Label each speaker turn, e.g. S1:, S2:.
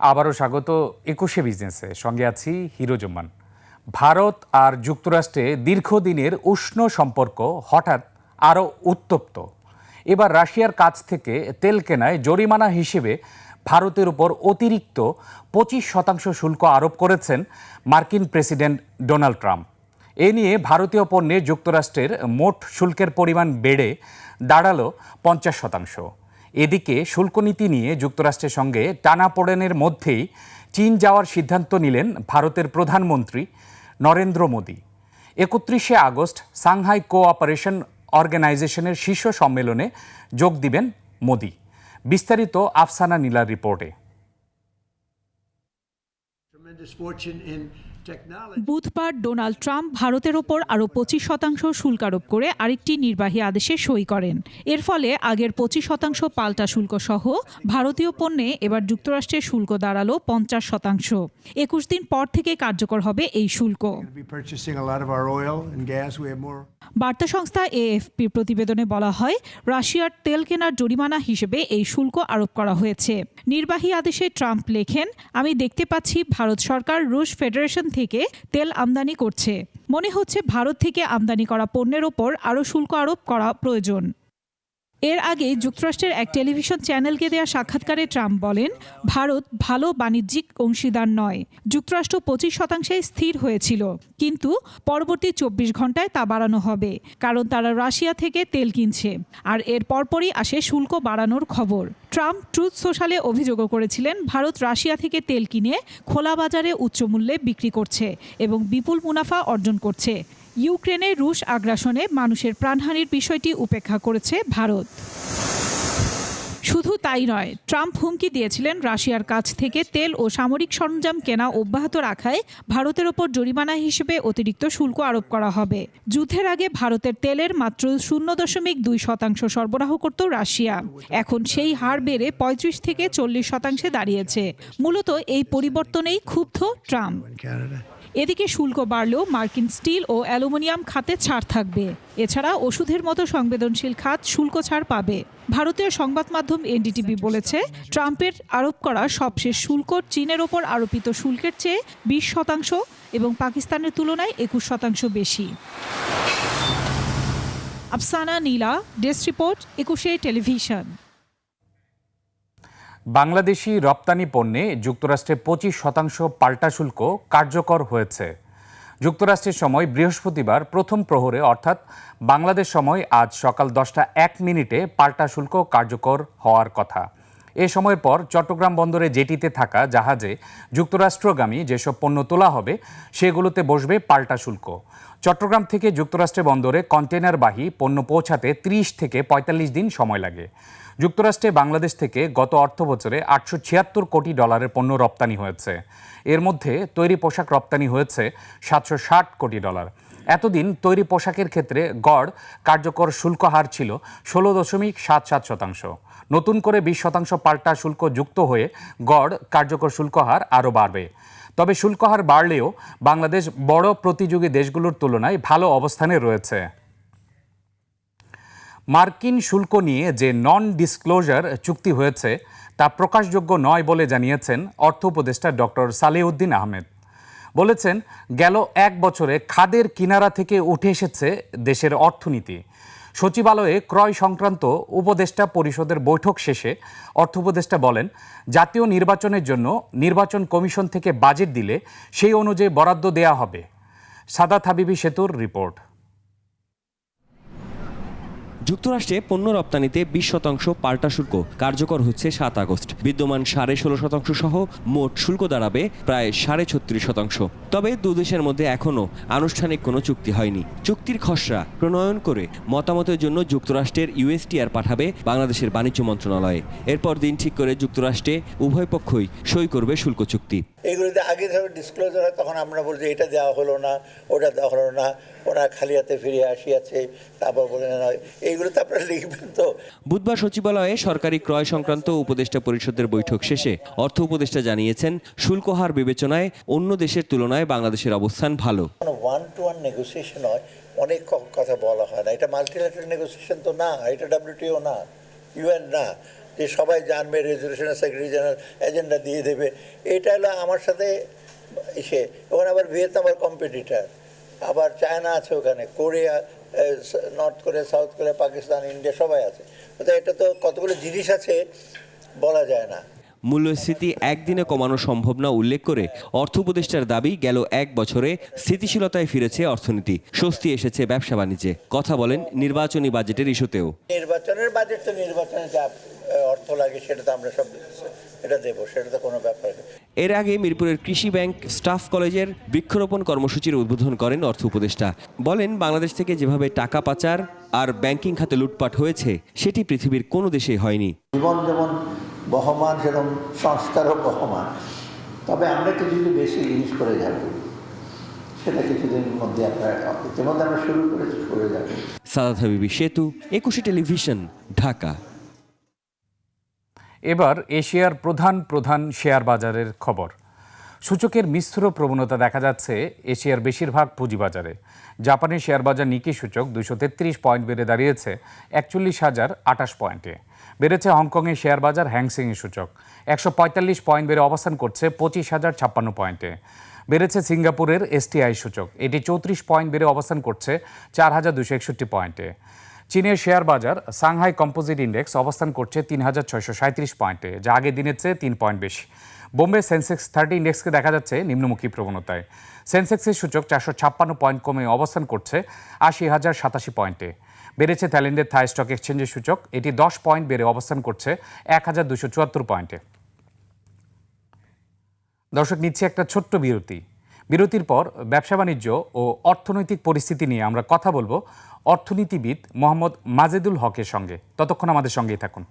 S1: আবারও স্বাগত একুশে বিজনেসে। সঙ্গে আছি হিরো জুম্মান। ভারত আর যুক্তরাষ্ট্রে দীর্ঘদিনের উষ্ণ সম্পর্ক হঠাৎ আরও উত্তপ্ত। এবার রাশিয়ার কাছ থেকে তেল কেনায় জরিমানা হিসেবে ভারতের উপর অতিরিক্ত পঁচিশ শতাংশ শুল্ক আরোপ করেছেন মার্কিন প্রেসিডেন্ট ডোনাল্ড ট্রাম্প। এ নিয়ে ভারতীয় পণ্যে যুক্তরাষ্ট্রের মোট শুল্কের পরিমাণ বেড়ে দাঁড়াল পঞ্চাশ শতাংশ। এদিকে শুল্ক নীতি নিয়ে যুক্তরাষ্ট্রের সঙ্গে টানাপোড়েনের মধ্যেই চীন যাওয়ার সিদ্ধান্ত নিলেন ভারতের প্রধানমন্ত্রী নরেন্দ্র মোদী। একত্রিশে আগস্ট সাংহাই কোঅপারেশন অর্গানাইজেশনের শীর্ষ সম্মেলনে যোগ দিবেন মোদী। বিস্তারিত আফসানা নীলার রিপোর্টে।
S2: বুধবার ডোনাল্ড ট্রাম্প ভারতের ওপর আরও পঁচিশ শতাংশ শুল্ক আরোপ করে আরেকটি নির্বাহী আদেশে সই করেন। এর ফলে আগের পঁচিশ শতাংশ পাল্টা শুল্ক সহ ভারতীয় পণ্যে এবার যুক্তরাষ্ট্রের শুল্ক দাঁড়াল পঞ্চাশ শতাংশ। একুশ দিন পর থেকে কার্যকর হবে এই শুল্ক. বার্তা সংস্থা এএফপির প্রতিবেদনে বলা হয় রাশিয়ার তেল কেনার জরিমানা হিসেবে এই শুল্ক আরোপ করা হয়েছে। নির্বাহী আদেশে ট্রাম্প লেখেন আমি দেখতে পাচ্ছি ভারত সরকার রুশ ফেডারেশন থেকে তেল আমদানি করছে। মনে হচ্ছে ভারত থেকে আমদানি করা পণ্যের ওপর আরও শুল্ক আরোপ করা প্রয়োজন। এর আগে যুক্তরাষ্ট্রের এক টেলিভিশন চ্যানেলকে দেয়া সাক্ষাৎকারে ট্রাম্প বলেন, ভারত ভালো বাণিজ্যিক অংশীদার নয়। যুক্তরাষ্ট্র পঁচিশ শতাংশে স্থির হয়েছিল। কিন্তু পরবর্তী চব্বিশ ঘন্টায় তা বাড়ানো হবে, কারণ তারা রাশিয়া থেকে তেল কিনছে। আর এর পরপরই আসে শুল্ক বাড়ানোর খবর। ট্রাম্প ট্রুথ সোশ্যালে অভিযোগও করেছিলেন, ভারত রাশিয়া থেকে তেল কিনে খোলা বাজারে উচ্চ মূল্যে বিক্রি করছে এবং বিপুল মুনাফা অর্জন করছে। ইউক্রেনে রুশ আগ্রাসনে মানুষের প্রাণহানির বিষয়টি উপেক্ষা করেছে ভারত। শুধু তাই নয়, ট্রাম্প হুমকি দিয়েছিলেন রাশিয়ার কাছ থেকে তেল ও সামরিক সরঞ্জাম কেনা অব্যাহত রাখায় ভারতের ওপর জরিমানা হিসেবে অতিরিক্ত শুল্ক আরোপ করা হবে। যুদ্ধের আগে ভারতের তেলের মাত্র শূন্য দশমিক দুই শতাংশ সরবরাহ করত রাশিয়া। এখন সেই হার বেড়ে পঁয়ত্রিশ থেকে চল্লিশ শতাংশে দাঁড়িয়েছে। মূলত এই পরিবর্তনেই ক্ষুব্ধ ট্রাম্প. এদিকে শুল্ক বাড়লেও মার্কিন স্টিল ও অ্যালুমিনিয়াম খাতে ছাড় থাকবে। এছাড়া ওষুধের মতো সংবেদনশীল খাত শুল্ক ছাড় পাবে। ভারতীয় সংবাদ মাধ্যম এনডিটিভি বলেছে, ট্রাম্পের আরোপ করা সবশেষ শুল্ক চীনের ওপর আরোপিত শুল্কের চেয়ে বিশ শতাংশ এবং পাকিস্তানের তুলনায় একুশ শতাংশ বেশি। Afsana Nila, desk report, Ekushey television.
S1: Bangladeshi রপ্তানি পণ্যে যুক্তরাষ্ট্রে পঁচিশ শতাংশ পাল্টা শুল্ক কার্যকর হয়েছে। যুক্তরাষ্ট্রের সময় বৃহস্পতিবার প্রথম প্রহরে, অর্থাৎ বাংলাদেশ সময় আজ সকাল দশটা এক মিনিটে পাল্টা শুল্ক কার্যকর হওয়ার কথা। এ সময়ের পর চট্টগ্রাম বন্দরে জেটিতে থাকা জাহাজে যুক্তরাষ্ট্রগামী যেসব পণ্য তোলা হবে, সেগুলোতে বসবে পাল্টা শুল্ক। চট্টগ্রাম থেকে যুক্তরাষ্ট্রে বন্দরে কন্টেনারবাহী পণ্য পৌঁছাতে ত্রিশ থেকে পঁয়তাল্লিশ দিন সময় লাগে। যুক্তরাষ্ট্রে বাংলাদেশ থেকে গত অর্থ বছরে আটশো ছিয়াত্তর কোটি ডলারের পণ্য রপ্তানি হয়েছে। এর মধ্যে তৈরি পোশাক রপ্তানি হয়েছে সাতশো ষাট কোটি ডলার। এতদিন তৈরি পোশাকের ক্ষেত্রে গড় কার্যকর শুল্ক হার ছিল ষোলো দশমিক সাত সাত শতাংশ। নতুন করে বিশ শতাংশ পাল্টা শুল্ক যুক্ত হয়ে গড় কার্যকর শুল্ক হার আরও বাড়বে। তবে শুল্ক হার বাড়লেও বাংলাদেশ বড় প্রতিযোগী দেশগুলোর তুলনায় ভালো অবস্থানে রয়েছে। মার্কিন শুল্ক নিয়ে যে নন ডিসক্লোজার চুক্তি হয়েছে, তা প্রকাশযোগ্য নয় বলে জানিয়েছেন অর্থ উপদেষ্টা ডক্টর সালেউদ্দিন আহমেদ। বলেছেন, গেল এক বছরে খাদের কিনারা থেকে উঠে এসেছে দেশের অর্থনীতি। সচিবালয়ে ক্রয় সংক্রান্ত উপদেষ্টা পরিষদের বৈঠক শেষে অর্থ উপদেষ্টা বলেন, জাতীয় নির্বাচনের জন্য নির্বাচন কমিশন থেকে বাজেট দিলে সেই অনুযায়ী বরাদ্দ দেয়া হবে। সাদা হাবিবি সেতুর রিপোর্ট।
S3: যুক্তরাষ্ট্রে পণ্য রপ্তানিতে বিশ শতাংশ পাল্টা শুল্ক। কার্যকর হচ্ছে সাত আগস্ট। বিদ্যমান সাড়ে ষোলো শতাংশ সহ মোট শুল্ক দাঁড়াবে প্রায় সাড়ে ছত্রিশ শতাংশ। তবে দুদেশের মধ্যে এখনও আনুষ্ঠানিক কোনো চুক্তি হয়নি। চুক্তির খসড়া প্রণয়ন করে মতামতের জন্য যুক্তরাষ্ট্রের ইউএসটিআর পাঠাবে বাংলাদেশের বাণিজ্য মন্ত্রণালয়ে। এরপর দিন ঠিক করে যুক্তরাষ্ট্রে উভয় পক্ষই সই করবে শুল্ক চুক্তি।
S4: এইগুলোতে আগে যখন ডিসক্লোজার হয় তখন আমরা বলছি এটা দেওয়া হলো না ওটা দেওয়া হলো না ওরা খালি হাতে ফিরে আসিয়াছে তারপর বলে না এইগুলো তো আপনারা লিখবেন তো।
S3: বুধবার সচিবালয়ে সরকারি ক্রয় সংক্রান্ত উপদেষ্টা পরিষদের বৈঠক শেষে অর্থ উপদেষ্টা জানিয়েছেন শুল্ক হার বিবেচনায় অন্য দেশের তুলনায় বাংলাদেশের অবস্থান ভালো।
S4: ওয়ান টু ওয়ান নেগোসিয়েশন হয় অনেক কথা বলা হয় না এটা মাল্টিল্যাটারাল নেগোসিয়েশন তো না এটা ডাব্লিউটিও না ইউএন না যে সবাই জানবে রেজলিউশনের সেক্রেটারি জেনারেল এজেন্ডা দিয়ে দেবে। এটা হলো আমার সাথে সে ওখানে আবার ভিয়েতনাম আর কম্পিটিটার আবার চায়না আছে ওখানে Korea north Korea south Korea Pakistan India সবাই আছে। তো এটা তো কতগুলো জিনিস আছে বলা যায় না।
S3: মূল্যস্ফীতি একদিনে কমানো সম্ভব না উল্লেখ করে অর্থ উপদেষ্টার দাবি গেল এক বছরে স্থিতিশীলতায় ফিরেছে অর্থনীতি। স্বস্তি এসেছে ব্যবসা বাণিজ্যে। কথা বলেন নির্বাচনী বাজেটের ইস্যুতেও।
S4: নির্বাচনের বাজেট তো নির্বাচনে যা আহ, অর্থ লাগে সেটা তো আমরা সব এটা দেবো সেটা তো কোনো ব্যাপার
S3: এর আগে মিরপুরের কৃষি ব্যাংক স্টাফ কলেজের বৃক্ষরোপণ কর্মসূচির উদ্বোধন করেন অর্থ উপদেষ্টা। বলেন বাংলাদেশ থেকে যেভাবে টাকা পাচার আর ব্যাংকিং খাতে লুটপাট হয়েছে সেটি পৃথিবীর কোনো দেশেই হয়নি।
S4: জীবন যেমন বহমান সেরকম সংস্কারও বহমান। তবে আমরা কিছু যদি বেশি জিনিস করে যাব। সেটা কিছুদিনের মধ্যে আমরা ইতিমধ্যে আমরা শুরু করেছি করে যাব।
S3: সাদাত হাবিবি সেতু একুশে টেলিভিশন ঢাকা।
S1: এবার এশিয়ার প্রধান প্রধান শেয়ার বাজারের খবর। সূচকের মিশ্র প্রবণতা দেখা যাচ্ছে এশিয়ার বেশিরভাগ পুঁজিবাজারে। জাপানের শেয়ার বাজার নিকি সূচক দুশো তেত্রিশ পয়েন্ট বেড়ে দাঁড়িয়েছে, একচল্লিশ হাজার আটাশ পয়েন্টে। বেড়েছে হংকংয়ের শেয়ার বাজার হ্যাংসিংয়ের সূচক, একশো পঁয়তাল্লিশ পয়েন্ট বেড়ে অবস্থান করছে পঁচিশ হাজার ছাপ্পান্ন পয়েন্টে। বেড়েছে সিঙ্গাপুরের এসটিআই সূচক, এটি চৌত্রিশ পয়েন্ট বেড়ে অবস্থান করছে চার হাজার দুশো একষট্টি পয়েন্টে। চীনের শেয়ার বাজার সাংহাই কম্পোজিট ইন্ডেক্স অবস্থান করছে তিন হাজার ছয়শো সাঁত্রিশ পয়েন্টে, যা আগের দিনের চেয়ে তিন পয়েন্ট বেশি। বোম্বে সেন্সেক্স থার্টি ইন্ডেক্সকে দেখা যাচ্ছে নিম্নমুখী প্রবণতায়। সেন্সেক্সের সূচক চারশো ছাপ্পান্ন পয়েন্ট কমে অবস্থান করছে আশি হাজার সাতাশি পয়েন্টে। বেড়েছে থাইল্যান্ডের থাই স্টক এক্সচেঞ্জের সূচক, এটি দশ পয়েন্ট বেড়ে অবস্থান করছে এক হাজার দুশো চুয়াত্তর পয়েন্টে। দর্শক, নিচ্ছে একটা ছোট্ট বিরতি। বিরতির পর ব্যবসা বাণিজ্য ও অর্থনৈতিক পরিস্থিতি নিয়ে আমরা কথা বলব অর্থনীতিবিদ মোহাম্মদ মাজেদুল হকের সঙ্গে। ততক্ষণ আমাদের সঙ্গেই থাকুন।